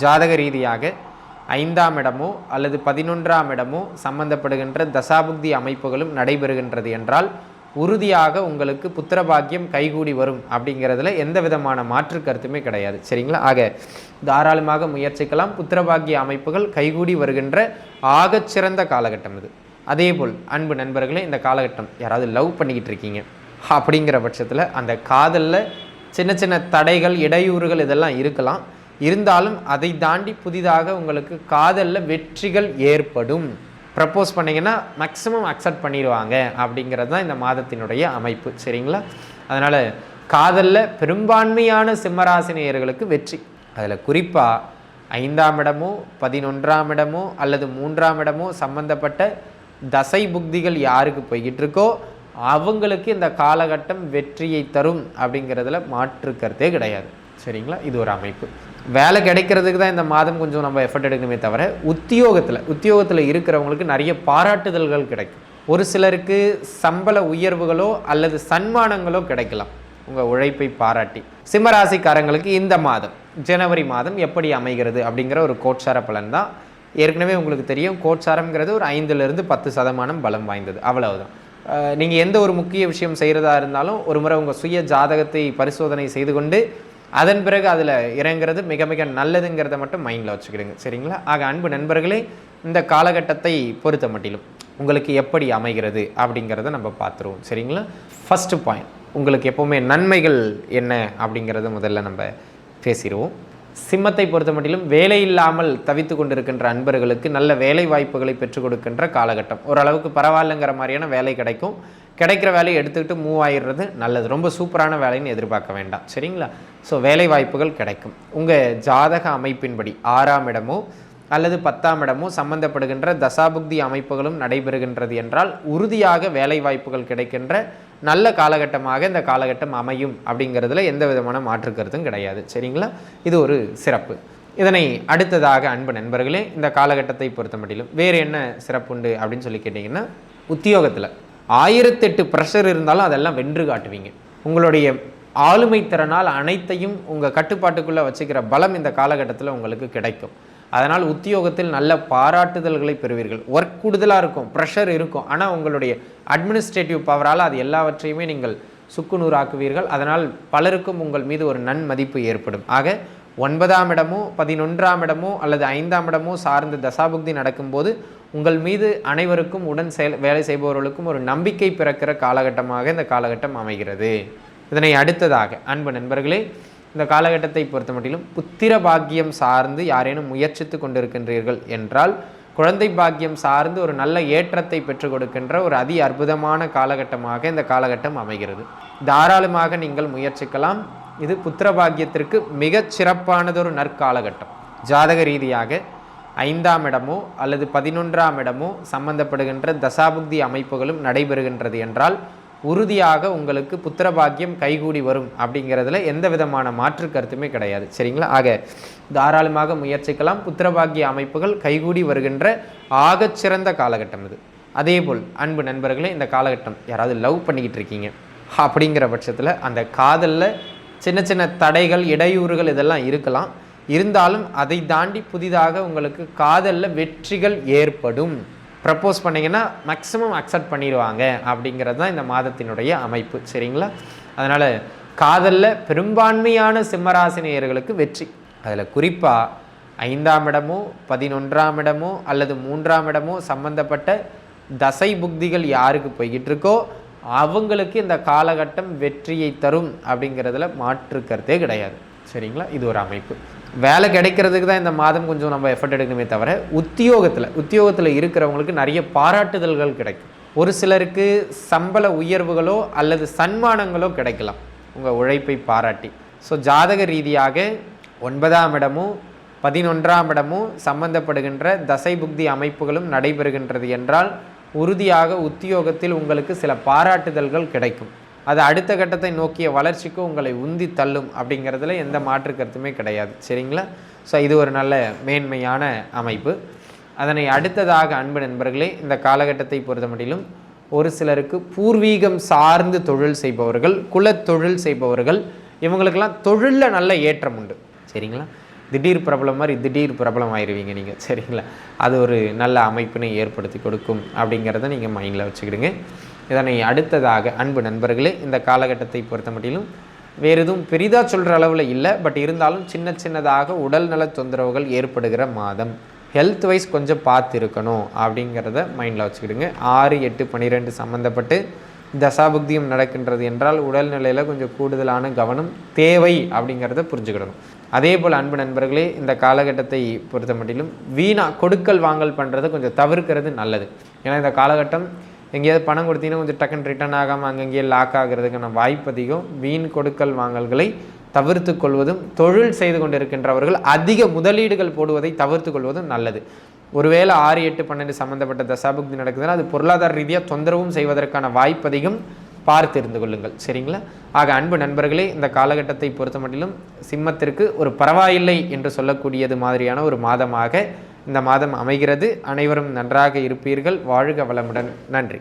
ஜாதக ரீதியாக ஐந்தாம் இடமோ அல்லது பதினொன்றாம் இடமோ சம்பந்தப்படுகின்ற தசாபுக்தி அமைப்புகளும் நடைபெறுகின்றது என்றால் உறுதியாக உங்களுக்கு புத்திரபாக்கியம் கைகூடி வரும் அப்படிங்கிறதுல எந்த விதமான மாற்று கருத்துமே கிடையாது. சரிங்களா? ஆக தாராளமாக முயற்சிக்கலாம். புத்திரபாக்கிய அமைப்புகள் கைகூடி வருகின்ற ஆகச்சிறந்த காலகட்டம் இது. அதேபோல் அன்பு நண்பர்களே இந்த காலகட்டம் யாராவது லவ் பண்ணிக்கிட்டு இருக்கீங்க அப்படிங்கிற பட்சத்தில் அந்த காதலில் சின்ன சின்ன தடைகள் இடையூறுகள் இதெல்லாம் இருக்கலாம். இருந்தாலும் அதை தாண்டி புதிதாக உங்களுக்கு காதலில் வெற்றிகள் ஏற்படும். ப்ரப்போஸ் பண்ணிங்கன்னா மேக்ஸிமம் அக்செப்ட் பண்ணிடுவாங்க அப்படிங்கிறது தான் இந்த மாதத்தினுடைய அமைப்பு. சரிங்களா? அதனால் காதலில் பெரும்பான்மையான சிம்மராசினியர்களுக்கு வெற்றி. அதில் குறிப்பாக ஐந்தாம் இடமோ பதினொன்றாம் இடமோ அல்லது மூன்றாம் இடமோ சம்பந்தப்பட்ட தசை புக்திகள் யாருக்கு போய்கிட்டு இருக்கோ அவங்களுக்கு இந்த காலகட்டம் வெற்றியை தரும் அப்படிங்கிறதுல மாற்று கருத்தே கிடையாது. சரிங்களா? இது ஒரு அமைப்பு. வேலை கிடைக்கிறதுக்கு தான் இந்த மாதம் கொஞ்சம் நம்ம எஃபர்ட் எடுக்கணுமே தவிர உத்தியோகத்தில் உத்தியோகத்தில் இருக்கிறவங்களுக்கு நிறைய பாராட்டுதல்கள் கிடைக்கும். ஒரு சிலருக்கு சம்பள உயர்வுகளோ அல்லது சன்மானங்களோ கிடைக்கலாம். உங்கள் உழைப்பை பாராட்டி. சிம்மராசிக்காரங்களுக்கு இந்த மாதம் ஜனவரி மாதம் எப்படி அமைகிறது அப்படிங்கிற ஒரு கோட்சார பலன் தான். ஏற்கனவே உங்களுக்கு தெரியும் கோட்சாரம்ங்கிறது ஒரு ஐந்துலேருந்து பத்து சதமானம் பலம் வாய்ந்தது. அவ்வளவுதான். நீங்கள் எந்த ஒரு முக்கிய விஷயம் செய்கிறதா இருந்தாலும் ஒரு முறை உங்கள் சுய ஜாதகத்தை பரிசோதனை செய்து கொண்டு அதன் பிறகு அதில் இறங்குறது மிக மிக நல்லதுங்கிறத மட்டும் மைண்டில் வச்சுக்கிடுங்க. சரிங்களா? ஆக அன்பு நண்பர்களே இந்த காலகட்டத்தை பொறுத்த மட்டிலும் உங்களுக்கு எப்படி அமைகிறது அப்படிங்கிறத நம்ம பார்த்துருவோம். சரிங்களா? ஃபஸ்ட்டு பாயிண்ட் உங்களுக்கு எப்போவுமே நன்மைகள் என்ன அப்படிங்கிறத முதல்ல நம்ம பேசிடுவோம் சிம்மத்தை பொறுத்த மட்டிலும் வேலை இல்லாமல் தவித்து கொண்டிருக்கின்ற அன்பர்களுக்கு நல்ல வேலை வாய்ப்புகளை பெற்றுக் கொடுக்கின்ற காலகட்டம். ஓரளவுக்கு பரவாயில்லைங்கிற மாதிரியான வேலை கிடைக்கும். கிடைக்கிற வேலையை எடுத்துக்கிட்டு மூவ் ஆயிடுறது நல்லது. ரொம்ப சூப்பரான வேலைன்னு எதிர்பார்க்க வேண்டாம். சரிங்களா? ஸோ வேலை வாய்ப்புகள் கிடைக்கும். உங்கள் ஜாதக அமைப்பின்படி ஆறாம் இடமோ அல்லது பத்தாம் இடமோ சம்பந்தப்படுகின்ற தசாபுக்தி அமைப்புகளும் நடைபெறுகின்றது என்றால் உறுதியாக வேலை வாய்ப்புகள் கிடைக்கின்ற நல்ல காலகட்டமாக இந்த காலகட்டம் அமையும் அப்படிங்கிறதுல எந்த விதமான மாற்று கருத்தும் கிடையாது. சரிங்களா? இது ஒரு சிறப்பு. இதனை அடுத்ததாக அன்பு நண்பர்களே இந்த காலகட்டத்தை பொறுத்த மட்டிலும் வேறு என்ன சிறப்புண்டு அப்படின்னு சொல்லி கேட்டிங்கன்னா உத்தியோகத்தில். ஆயிரத்தெட்டு ப்ரெஷர் இருந்தாலும் அதெல்லாம் வென்று காட்டுவீங்க. உங்களுடைய ஆளுமை திறனால் அனைத்தையும் உங்கள் கட்டுப்பாட்டுக்குள்ளே வச்சுக்கிற பலம் இந்த காலகட்டத்தில் உங்களுக்கு கிடைக்கும். அதனால் உத்தியோகத்தில் நல்ல பாராட்டுதல்களை பெறுவீர்கள். ஒர்க் கூடுதலாக இருக்கும் ப்ரெஷர் இருக்கும். ஆனால் உங்களுடைய அட்மினிஸ்ட்ரேட்டிவ் பவரால் அது எல்லாவற்றையுமே நீங்கள் சுக்குநூறாக்குவீர்கள் அதனால் பலருக்கும் உங்கள் மீது ஒரு நன்மதிப்பு ஏற்படும். ஆக ஒன்பதாம் இடமோ பதினொன்றாம் இடமோ அல்லது ஐந்தாம் இடமோ சார்ந்த தசாபுக்தி நடக்கும்போது உங்கள் மீது அனைவருக்கும் உடன் செயல் வேலை செய்பவர்களுக்கும் ஒரு நம்பிக்கை பிறக்கிற காலகட்டமாக இந்த காலகட்டம் அமைகிறது. இதனை அடுத்ததாக அன்பு நண்பர்களே இந்த காலகட்டத்தை பொறுத்த மட்டிலும் புத்திர பாக்கியம் சார்ந்து யாரேனும் முயற்சித்து கொண்டிருக்கின்றீர்கள் என்றால் குழந்தை பாக்கியம் சார்ந்து ஒரு நல்ல ஏற்றத்தை பெற்றுக் கொடுக்கின்ற ஒரு அதி அற்புதமான காலகட்டமாக இந்த காலகட்டம் அமைகிறது. தாராளமாக நீங்கள் முயற்சிக்கலாம். இது புத்திர பாக்கியத்திற்கு மிகச் சிறப்பானதொரு நற்காலகட்டம். ஜாதக ரீதியாக ஐந்தாம் இடமோ அல்லது பதினொன்றாம் இடமோ சம்பந்தப்படுகின்ற தசாபுக்தி அமைப்புகளும் நடைபெறுகின்றது என்றால் உறுதியாக உங்களுக்கு புத்திரபாக்கியம் கைகூடி வரும் அப்படிங்கிறதுல எந்த விதமான மாற்று கருத்துமே கிடையாது. சரிங்களா? ஆக தாராளமாக முயற்சிக்கலாம். புத்திரபாக்கிய அமைப்புகள் கைகூடி வருகின்ற ஆகச்சிறந்த காலகட்டம் இது. அதேபோல் அன்பு நண்பர்களே இந்த காலகட்டம் யாராவது லவ் பண்ணிக்கிட்டு இருக்கீங்க அப்படிங்கிற பட்சத்தில் அந்த காதலில் சின்ன சின்ன தடைகள் இடையூறுகள் இதெல்லாம் இருக்கலாம். இருந்தாலும் அதை தாண்டி புதிதாக உங்களுக்கு காதலில் வெற்றிகள் ஏற்படும். ப்ரப்போஸ் பண்ணீங்கன்னா மேக்ஸிமம் அக்செப்ட் பண்ணிடுவாங்க அப்படிங்கிறது தான் இந்த மாதத்தினுடைய அமைப்பு. சரிங்களா? அதனால் காதலில் பெரும்பான்மையான சிம்மராசினியர்களுக்கு வெற்றி. அதில் குறிப்பாக ஐந்தாம் இடமோ பதினொன்றாம் இடமோ அல்லது மூன்றாம் இடமோ சம்பந்தப்பட்ட தசை புக்திகள் யாருக்கு போய்கிட்டு இருக்கோ அவங்களுக்கு இந்த காலகட்டம் வெற்றியை தரும் அப்படிங்கிறதுல மாற்றுக்கிறதே கிடையாது. சரிங்களா? இது ஒரு அமைப்பு. வேலை கிடைக்கிறதுக்கு தான் இந்த மாதம் கொஞ்சம் நம்ம எஃபர்ட் எடுக்கணுமே தவிர உத்தியோகத்தில் உத்தியோகத்தில் இருக்கிறவங்களுக்கு நிறைய பாராட்டுதல்கள் கிடைக்கும். ஒரு சிலருக்கு சம்பள உயர்வுகளோ அல்லது சன்மானங்களோ கிடைக்கலாம். உங்கள் உழைப்பை பாராட்டி. ஸோ ஜாதக ரீதியாக ஒன்பதாம் இடமும் பதினொன்றாம் இடமும் சம்பந்தப்படுகின்ற தசை புக்தி அமைப்புகளும் நடைபெறுகின்றது என்றால் உறுதியாக உத்தியோகத்தில் உங்களுக்கு சில பாராட்டுதல்கள் கிடைக்கும். அது அடுத்த கட்டத்தை நோக்கிய வளர்ச்சிக்கு உங்களை உந்தி தள்ளும் அப்படிங்கிறதுல எந்த மாற்று கருத்துமே கிடையாது. சரிங்களா? ஸோ இது ஒரு நல்ல மேன்மையான அமைப்பு. அதனை அடுத்ததாக அன்பு நண்பர்களே இந்த காலகட்டத்தை பொறுத்த மட்டிலும் ஒரு சிலருக்கு பூர்வீகம் சார்ந்து தொழில் செய்பவர்கள் குலத்தொழில் செய்பவர்கள் இவங்களுக்கெல்லாம் தொழிலில் நல்ல ஏற்றம் உண்டு. சரிங்களா? திடீர் பிரபலம் மாதிரி திடீர் பிரபலம் ஆயிருவீங்க நீங்கள் சரிங்களா? அது ஒரு நல்ல அமைப்பினை ஏற்படுத்தி கொடுக்கும் அப்படிங்கிறத நீங்கள் மைண்டில் வச்சுக்கிடுங்க. இதனை அடுத்ததாக அன்பு நண்பர்களே இந்த காலகட்டத்தை பொறுத்த மட்டிலும் வேறு எதுவும் பெரிதாக சொல்கிற அளவில் இல்லை பட் இருந்தாலும் சின்ன சின்னதாக உடல்நல தொந்தரவுகள் ஏற்படுகிற மாதம். ஹெல்த் வைஸ் கொஞ்சம் பார்த்து இருக்கணும் அப்படிங்கிறத மைண்டில் வச்சுக்கிடுங்க. ஆறு எட்டு பன்னிரெண்டு சம்மந்தப்பட்டு தசாபுக்தியும் நடக்கின்றது என்றால் உடல்நிலையில் கொஞ்சம் கூடுதலான கவனம் தேவை அப்படிங்கிறத புரிஞ்சுக்கிடணும். அதே போல் அன்பு நண்பர்களே இந்த காலகட்டத்தை பொறுத்த மட்டிலும் வீணா கொடுக்கல் வாங்கல் பண்ணுறதை கொஞ்சம் தவிர்க்கிறது நல்லது. ஏன்னா இந்த காலகட்டம் எங்கேயாவது பணம் கொடுத்தீங்கன்னா கொஞ்சம் டக்குன்னு ரிட்டர்ன் ஆகாமல் அங்கங்கேயே லாக் ஆகிறதுக்கான வாய்ப்பு அதிகம். வீண் கொடுக்கல் வாங்கல்களை தவிர்த்து கொள்வதும் தொழில் செய்து கொண்டிருக்கின்றவர்கள் அதிக முதலீடுகள் போடுவதை தவிர்த்து கொள்வதும் நல்லது. ஒருவேளை ஆறு எட்டு பன்னெண்டு சம்மந்தப்பட்ட தசாபுக்தி நடக்குதுன்னா அது பொருளாதார ரீதியாக தொந்தரவும் செய்வதற்கான வாய்ப்பதையும் பார்த்து இருந்து கொள்ளுங்கள். சரிங்களா? ஆக அன்பு நண்பர்களே இந்த காலகட்டத்தை பொறுத்த மட்டிலும் சிம்மத்திற்கு ஒரு பரவாயில்லை என்று சொல்லக்கூடியது மாதிரியான ஒரு மாதமாக இந்த மாதம் அமைகிறது. அனைவரும் நன்றாக இருப்பீர்கள். வாழ்க வளமுடன். நன்றி.